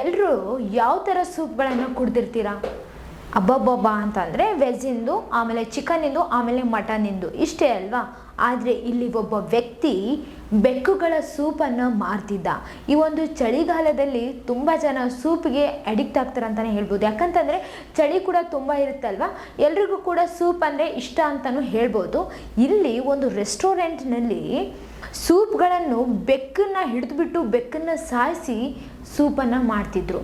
ಎಲ್ಲರೂ ಯಾವ ಥರ ಸೂಪ್ಗಳನ್ನು ಕುಡ್ದಿರ್ತೀರಾ? ಅಬ್ಬಬ್ಬಬ್ಬ ಅಂತಂದರೆ ವೆಜ್ಜಿಂದು ಆಮೇಲೆ ಚಿಕನಿಂದು ಆಮೇಲೆ ಮಟನಿಂದು ಇಷ್ಟೇ ಅಲ್ವಾ? ಆದರೆ ಇಲ್ಲಿ ಒಬ್ಬ ವ್ಯಕ್ತಿ ಬೆಕ್ಕುಗಳ ಸೂಪನ್ನು ಮಾರ್ತಿದ್ದ. ಈ ಒಂದು ಚಳಿಗಾಲದಲ್ಲಿ ತುಂಬ ಜನ ಸೂಪ್ಗೆ ಅಡಿಕ್ಟ್ ಆಗ್ತಾರೆ ಅಂತಲೇ ಹೇಳ್ಬೋದು. ಯಾಕಂತಂದರೆ ಚಳಿ ಕೂಡ ತುಂಬ ಇರುತ್ತಲ್ವ? ಎಲ್ರಿಗೂ ಕೂಡ ಸೂಪ್ ಅಂದರೆ ಇಷ್ಟ ಅಂತಲೂ ಹೇಳ್ಬೋದು. ಇಲ್ಲಿ ಒಂದು ರೆಸ್ಟೋರೆಂಟ್ನಲ್ಲಿ ಸೂಪ್ಗಳನ್ನು ಬೆಕ್ಕನ್ನು ಹಿಡಿದುಬಿಟ್ಟು ಬೆಕ್ಕನ್ನು ಸಾಯಿಸಿ ಸೂಪನ್ನು ಮಾಡ್ತಿದ್ರು.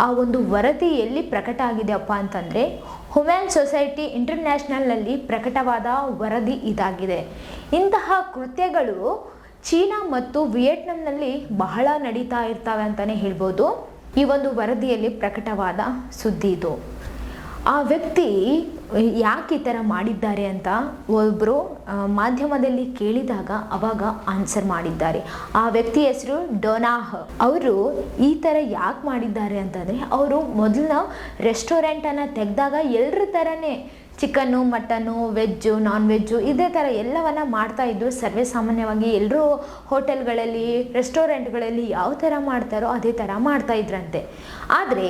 ಆ ಒಂದು ವರದಿ ಎಲ್ಲಿ ಪ್ರಕಟ ಆಗಿದೆಯಪ್ಪ ಅಂತಂದರೆ, ಹುಮ್ಯಾನ್ ಸೊಸೈಟಿ ಇಂಟರ್ನ್ಯಾಷನಲ್ನಲ್ಲಿ ಪ್ರಕಟವಾದ ವರದಿ ಇದಾಗಿದೆ. ಇಂತಹ ಕೃತ್ಯಗಳು ಚೀನಾ ಮತ್ತು ವಿಯೆಟ್ನಾಂನಲ್ಲಿ ಬಹಳ ನಡೀತಾ ಇರ್ತವೆ ಅಂತಲೇ ಹೇಳ್ಬೋದು. ಈ ಒಂದು ವರದಿಯಲ್ಲಿ ಪ್ರಕಟವಾದ ಸುದ್ದಿ ಇದು. ಆ ವ್ಯಕ್ತಿ ಯಾಕೆ ಈ ಥರ ಮಾಡಿದ್ದಾರೆ ಅಂತ ಒಬ್ಬರು ಮಾಧ್ಯಮದಲ್ಲಿ ಕೇಳಿದಾಗ ಅವಾಗ ಆನ್ಸರ್ ಮಾಡಿದ್ದಾರೆ. ಆ ವ್ಯಕ್ತಿ ಹೆಸರು ಡೊನಾಹ್. ಅವರು ಈ ಥರ ಯಾಕೆ ಮಾಡಿದ್ದಾರೆ ಅಂತಂದರೆ, ಅವರು ಮೊದಲನ ರೆಸ್ಟೋರೆಂಟನ್ನು ತೆಗೆದಾಗ ಎಲ್ಲರ ಥರನೇ chicken, mutton, veg non veg ಇದೇ ಥರ ಎಲ್ಲವನ್ನು ಮಾಡ್ತಾ ಇದ್ದರು ಸರ್ವೇ ಸಾಮಾನ್ಯವಾಗಿ ಎಲ್ಲರೂ ಹೋಟೆಲ್ಗಳಲ್ಲಿ, ರೆಸ್ಟೋರೆಂಟ್ಗಳಲ್ಲಿ ಯಾವ ಥರ ಮಾಡ್ತಾರೋ ಅದೇ ಥರ ಮಾಡ್ತಾ ಇದ್ರಂತೆ. ಆದರೆ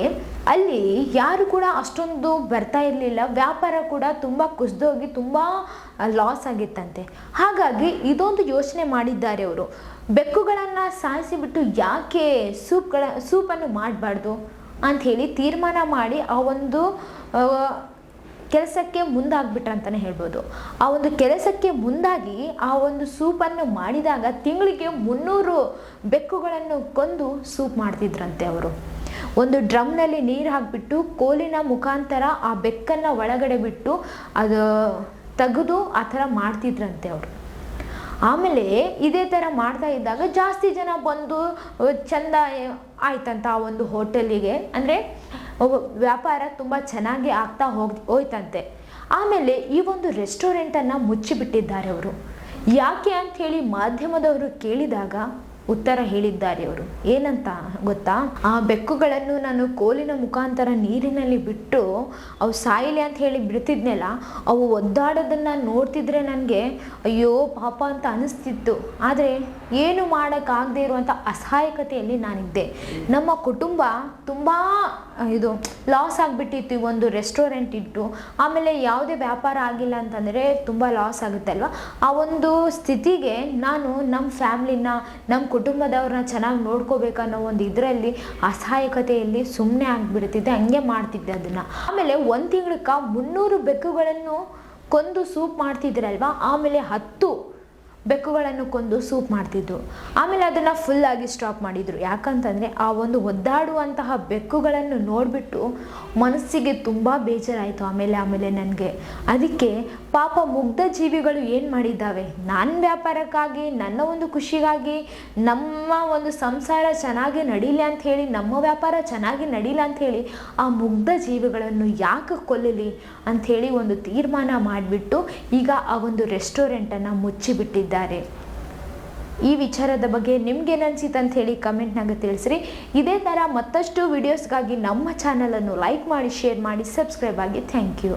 ಅಲ್ಲಿ ಯಾರು ಕೂಡ ಅಷ್ಟೊಂದು ಬರ್ತಾ ಇರಲಿಲ್ಲ. ವ್ಯಾಪಾರ ಕೂಡ ತುಂಬ ಕುಸಿದೋಗಿ ತುಂಬ ಲಾಸ್ ಆಗಿತ್ತಂತೆ. ಹಾಗಾಗಿ ಇದೊಂದು ಯೋಚನೆ ಮಾಡಿದ್ದಾರೆ ಅವರು. ಬೆಕ್ಕುಗಳನ್ನು ಸಾಯಿಸಿಬಿಟ್ಟು ಯಾಕೆ ಸೂಪ್ಗಳ, ಸೂಪನ್ನು ಮಾಡಬಾರ್ದು? ಅಂಥೇಳಿ ತೀರ್ಮಾನ ಮಾಡಿ ಆ ಒಂದು ಕೆಲಸಕ್ಕೆ ಮುಂದಾಗ್ಬಿಟ್ರು ಅಂತಲೇ ಹೇಳ್ಬೋದು. ಆ ಒಂದು ಕೆಲಸಕ್ಕೆ ಮುಂದಾಗಿ ಆ ಒಂದು ಸೂಪನ್ನು ಮಾಡಿದಾಗ ತಿಂಗಳಿಗೆ ಮುನ್ನೂರು ಬೆಕ್ಕುಗಳನ್ನು ಕೊಂದು ಸೂಪ್ ಮಾಡ್ತಿದ್ರಂತೆ ಅವರು. ಒಂದು ಡ್ರಮ್ನಲ್ಲಿ ನೀರು ಹಾಕಿಬಿಟ್ಟು ಕೋಲಿನ ಮುಖಾಂತರ ಆ ಬೆಕ್ಕನ್ನು ಒಳಗಡೆ ಬಿಟ್ಟು ಅದು ತೆಗೆದು ಆ ಥರ ಮಾಡ್ತಿದ್ರಂತೆ ಅವರು. ಆಮೇಲೆ ಇದೇ ಥರ ಮಾಡ್ತಾ ಇದ್ದಾಗ ಜಾಸ್ತಿ ಜನ ಬಂದು ಚಂದ ಆಯ್ತಂತ ಆ ಒಂದು ಹೋಟೆಲಿಗೆ. ಅಂದರೆ ವ್ಯಾಪಾರ ತುಂಬ ಚೆನ್ನಾಗಿ ಆಗ್ತಾ ಹೋಗ್, ಹೋಯ್ತಂತೆ. ಆಮೇಲೆ ಈ ಒಂದು ರೆಸ್ಟೋರೆಂಟನ್ನು ಮುಚ್ಚಿಬಿಟ್ಟಿದ್ದಾರೆ ಅವರು. ಯಾಕೆ ಅಂಥೇಳಿ ಮಾಧ್ಯಮದವರು ಕೇಳಿದಾಗ ಉತ್ತರ ಹೇಳಿದ್ದಾರೆ ಅವರು. ಏನಂತ ಗೊತ್ತಾ? ಆ ಬೆಕ್ಕುಗಳನ್ನು ನಾನು ಕೋಲಿನ ಮುಖಾಂತರ ನೀರಿನಲ್ಲಿ ಬಿಟ್ಟು ಅವು ಸಾಯಿಲೆ ಅಂತ ಹೇಳಿ ಬಿಡ್ತಿದ್ನೆಲ್ಲ, ಅವು ಒದ್ದಾಡೋದನ್ನು ನೋಡ್ತಿದ್ರೆ ನನಗೆ ಅಯ್ಯೋ ಪಾಪ ಅಂತ ಅನಿಸ್ತಿತ್ತು. ಆದರೆ ಏನು ಮಾಡೋಕ್ಕಾಗದೇ ಇರುವಂಥ ಅಸಹಾಯಕತೆಯಲ್ಲಿ ನಾನಿದ್ದೆ. ನಮ್ಮ ಕುಟುಂಬ ತುಂಬ, ಇದು ಲಾಸ್ ಆಗಿಬಿಟ್ಟಿತ್ತು. ಒಂದು ರೆಸ್ಟೋರೆಂಟ್ ಇಟ್ಟು ಆಮೇಲೆ ಯಾವುದೇ ವ್ಯಾಪಾರ ಆಗಿಲ್ಲ ಅಂತಂದರೆ ತುಂಬ ಲಾಸ್ ಅಲ್ವಾ ಆ ಒಂದು ಸ್ಥಿತಿಗೆ ನಾನು ನಮ್ಮ ಫ್ಯಾಮ್ಲಿನ ನಮ್ಮ ಕುಟುಂಬದವ್ರನ್ನ ಚೆನ್ನಾಗಿ ನೋಡ್ಕೋಬೇಕನ್ನೋ ಒಂದು ಇದರಲ್ಲಿ ಅಸಹಾಯಕತೆಯಲ್ಲಿ ಸುಮ್ಮನೆ ಆಗಿಬಿಡ್ತಿದ್ದೆ, ಹಂಗೆ ಮಾಡ್ತಿದ್ದೆ ಅದನ್ನು. ಆಮೇಲೆ ಒಂದು ತಿಂಗಳಕ್ಕೆ ಮುನ್ನೂರು ಬೆಕ್ಕುಗಳನ್ನು ಕೊಂದು ಸೂಪ್ ಮಾಡ್ತಿದ್ರಲ್ವ? ಆಮೇಲೆ ಹತ್ತು ಬೆಕ್ಕುಗಳನ್ನು ಕೊಂದು ಸೂಪ್ ಮಾಡ್ತಿದ್ರು. ಆಮೇಲೆ ಅದನ್ನು ಫುಲ್ಲಾಗಿ ಸ್ಟಾಪ್ ಮಾಡಿದರು. ಯಾಕಂತಂದರೆ ಆ ಒಂದು ಒದ್ದಾಡುವಂತಹ ಬೆಕ್ಕುಗಳನ್ನು ನೋಡಿಬಿಟ್ಟು ಮನಸ್ಸಿಗೆ ತುಂಬ ಬೇಜಾರಾಯಿತು ಆಮೇಲೆ ಆಮೇಲೆ ನನಗೆ. ಅದಕ್ಕೆ ಪಾಪ ಮುಗ್ಧ ಜೀವಿಗಳು ಏನು ಮಾಡಿದ್ದಾವೆ? ನನ್ನ ವ್ಯಾಪಾರಕ್ಕಾಗಿ, ನನ್ನ ಒಂದು ಖುಷಿಗಾಗಿ, ನಮ್ಮ ಒಂದು ಸಂಸಾರ ಚೆನ್ನಾಗಿ ನಡೀಲಿ ಅಂತ ಹೇಳಿ, ನಮ್ಮ ವ್ಯಾಪಾರ ಚೆನ್ನಾಗಿ ನಡೀಲಿ ಅಂತ ಹೇಳಿ ಆ ಮುಗ್ಧ ಜೀವಿಗಳನ್ನು ಯಾಕೆ ಕೊಲ್ಲಲಿ ಅಂಥೇಳಿ ಒಂದು ತೀರ್ಮಾನ ಮಾಡಿಬಿಟ್ಟು ಈಗ ಆ ಒಂದು ರೆಸ್ಟೋರೆಂಟನ್ನು ಮುಚ್ಚಿಬಿಟ್ಟಿದ್ದಾರೆ. ಈ ವಿಚಾರದ ಬಗ್ಗೆ ನಿಮ್ಗೇನು ಅನ್ಸಿತ್ತು ಅಂತ ಹೇಳಿ ಕಮೆಂಟ್ನಾಗ ತಿಳಿಸ್ರಿ. ಇದೇ ಥರ ಮತ್ತಷ್ಟು ವಿಡಿಯೋಸ್ಗಾಗಿ ನಮ್ಮ ಚಾನಲನ್ನು ಲೈಕ್ ಮಾಡಿ ಶೇರ್ ಮಾಡಿ ಸಬ್ಸ್ಕ್ರೈಬ್ ಆಗಿ. Thank you